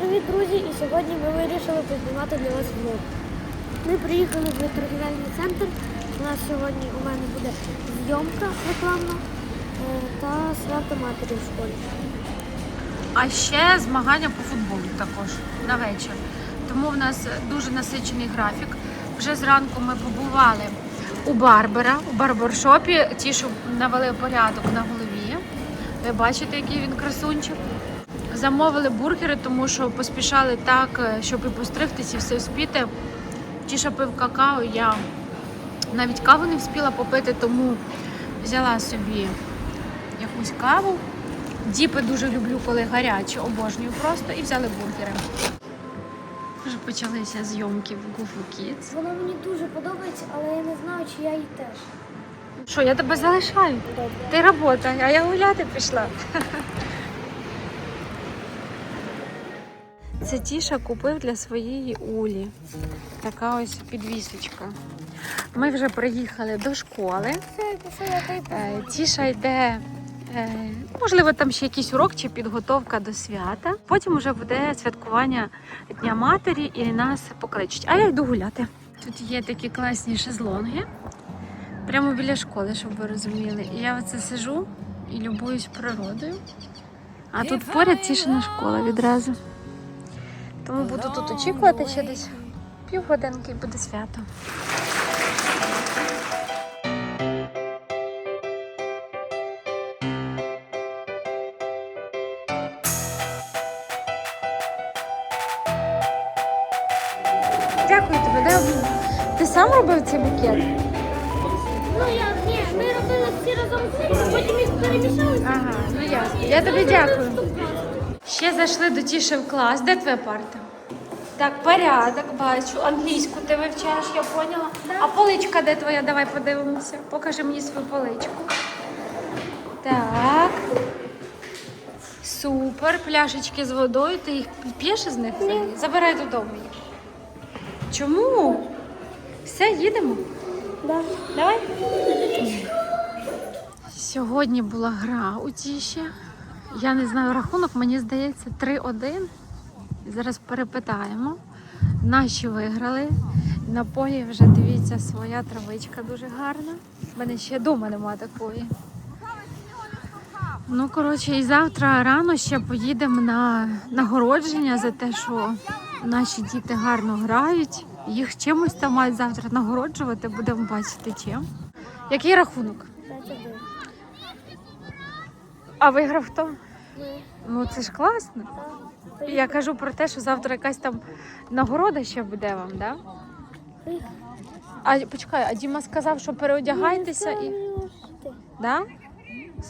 привіт, друзі! І сьогодні ми вирішили познімати для вас влог. Ми приїхали в торгівельний центр. У нас сьогодні у мене буде зйомка рекламна е, та свято матері в школі. А ще змагання по футболу також на вечір. Тому в нас дуже насичений графік. Вже зранку ми побували у Барбера, у барбершопі. Ті, що навели порядок на голові. Ви бачите, який він красунчик. Замовили бургери, тому що поспішали так, е, щоб і постригтись, і все вспіти. Ті, що пив какао, я навіть каву не встигла попити, тому взяла собі якусь каву. Діпи дуже люблю, коли гарячі, обожнюю просто і взяли бургери. Вже почалися зйомки в Goofy Kids. Вона мені дуже подобається, але я не знаю, чи я її теж. Що, я тебе залишаю? Добре. Ти робота, а я гуляти пішла. Це Тіша купив для своєї Улі. Така ось підвісочка. Ми вже приїхали до школи. Е, Тіша йде, е, можливо, там ще якийсь урок чи підготовка до свята. Потім вже буде святкування Дня Матері і нас покличуть. А я йду гуляти. Тут є такі класні шезлонги, прямо біля школи, щоб ви розуміли. І я оце сижу і любуюсь природою. А тут поряд тішина школа відразу. Тому буду тут очікувати ще десь півгодинки і буде свято. Дякую тобі, обійму. Ти сам робив цей букет? Ну я ні, ми робили всі разом а потім їх перемішали. Ага, ну ясно. Я тобі дякую. Ще зайшли до Тіші в клас. Де твоя парта? Так, порядок, бачу. Англійську ти вивчаєш, я поняла. А поличка де твоя? Давай подивимося. Покажи мені свою поличку. Так. Супер. Пляшечки з водою. Ти їх п'єш із них? взагалі? Забирай додому їх. Чому? Все, їдемо. Да. Давай. Сьогодні була гра у Тіші. Я не знаю рахунок, мені здається, 3-1. Зараз перепитаємо. Наші виграли. На полі вже дивіться своя травичка дуже гарна. У мене ще вдома нема такої. Ну, коротше, і завтра рано ще поїдемо на нагородження за те, що наші діти гарно грають. Їх чимось там мають завтра нагороджувати, будемо бачити чим. Який рахунок? А виграв хто? Ми. Ну це ж класно. Так. Я кажу про те, що завтра якась там нагорода ще буде вам, да? А почекай, а Діма сказав, що переодягайтеся і. Ти. Да?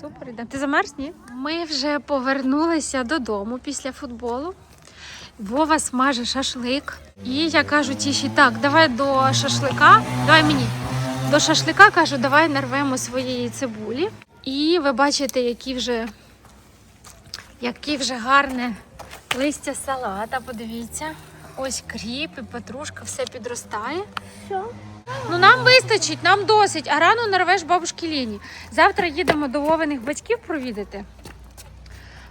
Супер, йдемо. Ти замерз, ні? Ми вже повернулися додому після футболу. Вова смаже шашлик. І я кажу тіші, так, давай до шашлика, давай мені. До шашлика кажу, давай нарвемо своєї цибулі. І ви бачите, які вже, які вже гарне листя салата. Подивіться. Ось кріп і петрушка, все підростає. Що? Ну нам вистачить, нам досить. А рано нарвеш бабушки Ліні. Завтра їдемо до Вовиних батьків провідати.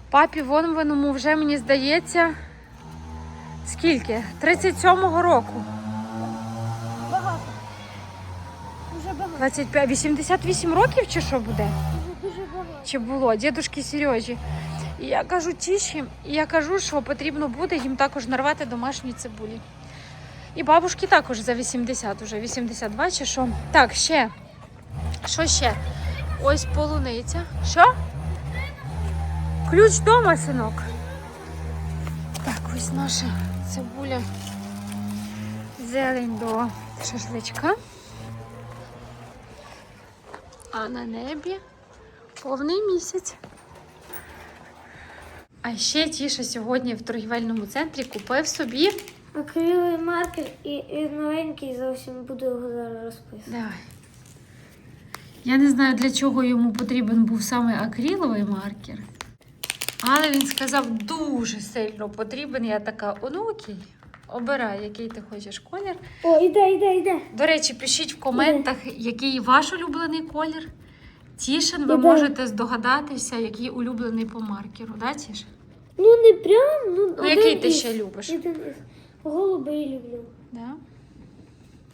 Папі Вонвиному вже мені здається. Скільки? 37-го року. Багато. Дуже багато. 25, 88 років чи що буде? Чи було? Дідушки Сережі. І я кажу тіші, і я кажу, що потрібно буде їм також нарвати домашні цибулі. І бабушки також за 80, уже 82 чи що. Так, ще. Що ще? Ось полуниця. Що? Ключ дома, синок. Так, ось наша цибуля. Зелень до шашличка. А на небі повний місяць. А ще Тіша сьогодні в торгівельному центрі купив собі. Акриловий маркер і, і новенький зовсім буду його зараз розписувати. Давай. Я не знаю, для чого йому потрібен був саме акриловий маркер. Але він сказав, дуже сильно потрібен. Я така, «О, ну окей, обирай, який ти хочеш колір. О, іде, іде, іде. До речі, пишіть в коментах, який ваш улюблений колір. Тішин, ви Іде. можете здогадатися, який улюблений по маркеру, да, Тіш? Ну не прям, ну, Ну, який ти ще любиш? Один із. Голубий люблю. Да?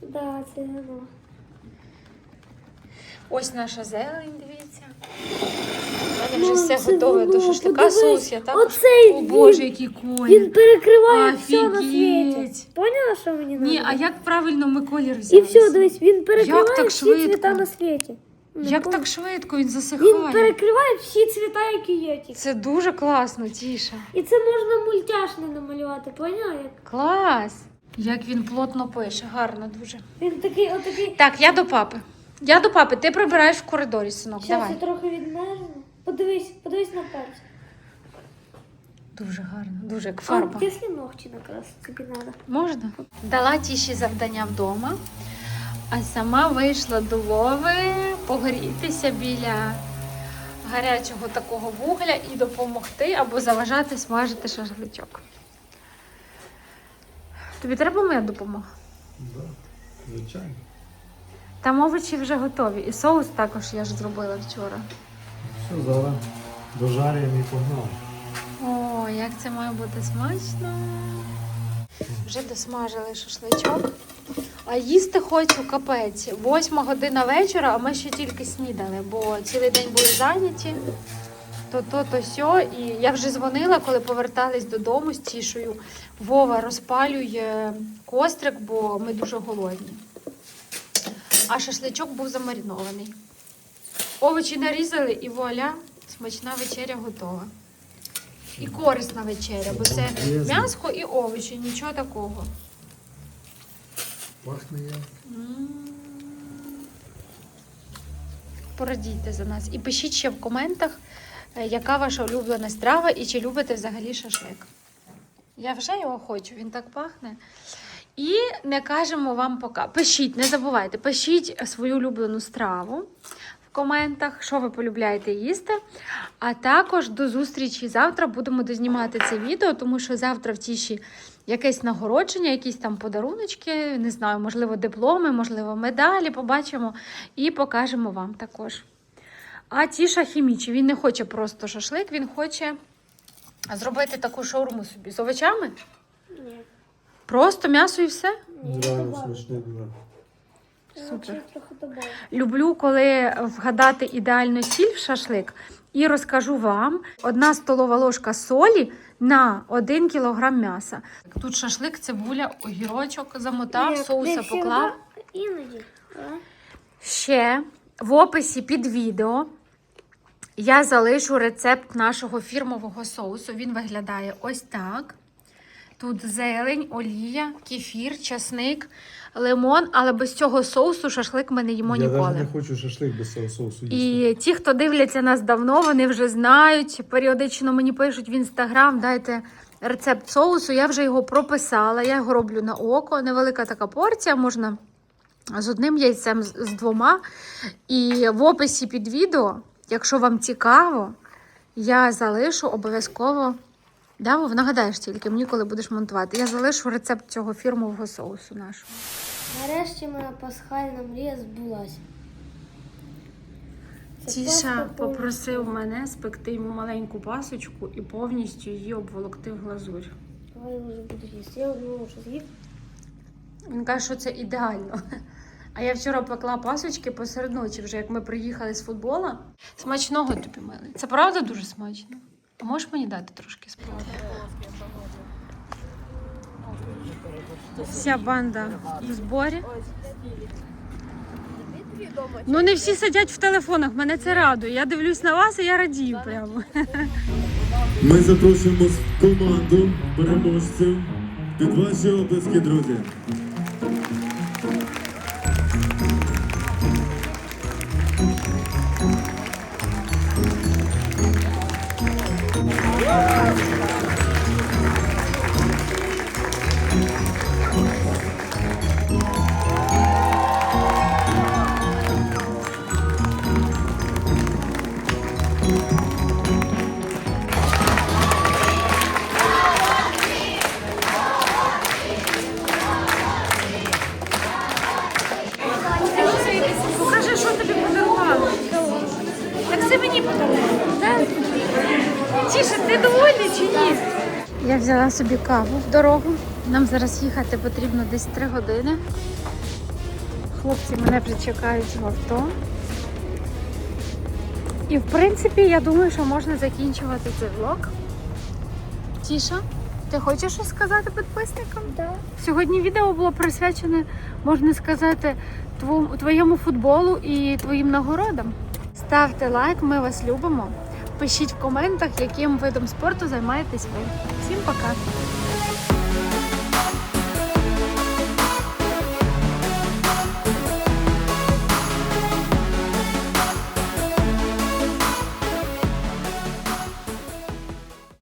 Да, це воно. Ось наша зелень, дивіться. У мене Ну, вже все це готове до воно, шашлика. подивись, Соус я також. Оцей О Боже, він, який колір. він перекриває все на світі. Офігеть. Поняла, що мені Ні, надо? а як правильно ми колір взяли? І все, дивись, він перекриває так всі швидко? цвіта на світі. Як так швидко він Він засихає? перекриває всі цвіта, які є. тільки. Це дуже класно, Тіша. І це можна мультяшне намалювати, поняла? Як? Клас. Як він плотно пише, гарно дуже. Він такий, отакий. Так, я до папи. Я до папи, ти прибираєш в коридорі, синок. Зараз Давай. я трохи відмежу. Подивись, подивись на пальці. Дуже гарно, дуже як А, фарба. якщо ногті накрасити, тобі треба. Можна? Дала тіші завдання вдома, а сама вийшла до Вови погрітися біля гарячого такого вугля і допомогти або заважати смажити шашличок. Тобі треба моя допомога? Да, звичайно. Там овочі вже готові. І соус також я ж зробила вчора. Все, зараз дожарюємо і погнали. О, як це має бути смачно. Вже досмажили шашличок. А їсти хочу капець. Восьма година вечора, а ми ще тільки снідали, бо цілий день були зайняті. То то, то сьо. І я вже дзвонила, коли повертались додому з тішою. Вова розпалює кострик, бо ми дуже голодні. А шашличок був замаринований. Овочі нарізали і вуаля, смачна вечеря готова. І корисна вечеря, бо це м'ясо і овочі, нічого такого. Пахне як. Порадійте за нас. І пишіть ще в коментах, е, яка ваша улюблена страва і чи любите взагалі шашлик. Я вже його хочу, він так пахне. І не кажемо вам пока. Пишіть, не забувайте, пишіть свою улюблену страву в коментах, що ви полюбляєте їсти. А також до зустрічі завтра будемо дознімати це відео, тому що завтра в тіші якесь нагородження, якісь там подаруночки, не знаю, можливо, дипломи, можливо, медалі побачимо і покажемо вам також. А Тіша хімічі, він не хоче просто шашлик, він хоче зробити таку шаурму собі з овочами. Ні. Просто м'ясо і все. Ні, Реально смачне. Супер. Люблю, коли вгадати ідеальну сіль в шашлик. І розкажу вам: одна столова ложка солі на 1 кілограм м'яса. Тут шашлик, цибуля, огірочок замотав, соуса поклав. Іноді. Ще в описі під відео я залишу рецепт нашого фірмового соусу. Він виглядає ось так. Тут зелень, олія, кефір, часник, лимон, але без цього соусу шашлик ми не їмо Я ніколи. навіть не хочу шашлик без цього соусу їсти. І ті, хто дивляться нас давно, вони вже знають. Періодично мені пишуть в інстаграм, дайте рецепт соусу. Я вже його прописала. Я його роблю на око. Невелика така порція, можна з одним яйцем, з з двома. І в описі під відео, якщо вам цікаво, я залишу обов'язково. Да, Вов, нагадаєш тільки мені, коли будеш монтувати. Я залишу рецепт цього фірмового соусу нашого. Нарешті моя пасхальна мрія збулася. Тіша попросив мене спекти йому маленьку пасочку і повністю її обволокти в глазурь. Давай я вже буду їсти. Я одну вже з'їв. Він каже, що це ідеально. А я вчора пекла пасочки посеред ночі, вже як ми приїхали з футбола. Смачного тобі мили. Це правда дуже смачно. Можеш мені дати трошки спробувати? Вся банда в зборі. Ну не всі сидять в телефонах, мене це радує. Я дивлюсь на вас і я радію прямо. Ми запрошуємо в команду переможців під ваші обласки, друзі. Взяла собі каву в дорогу. Нам зараз їхати потрібно десь 3 години. Хлопці мене вже чекають в авто. І в принципі, я думаю, що можна закінчувати цей влог. Тіша, ти хочеш щось сказати підписникам? Да. Сьогодні відео було присвячене, можна сказати, твоєму футболу і твоїм нагородам. Ставте лайк, ми вас любимо. Пишіть в коментах, яким видом спорту займаєтесь ви. Пока!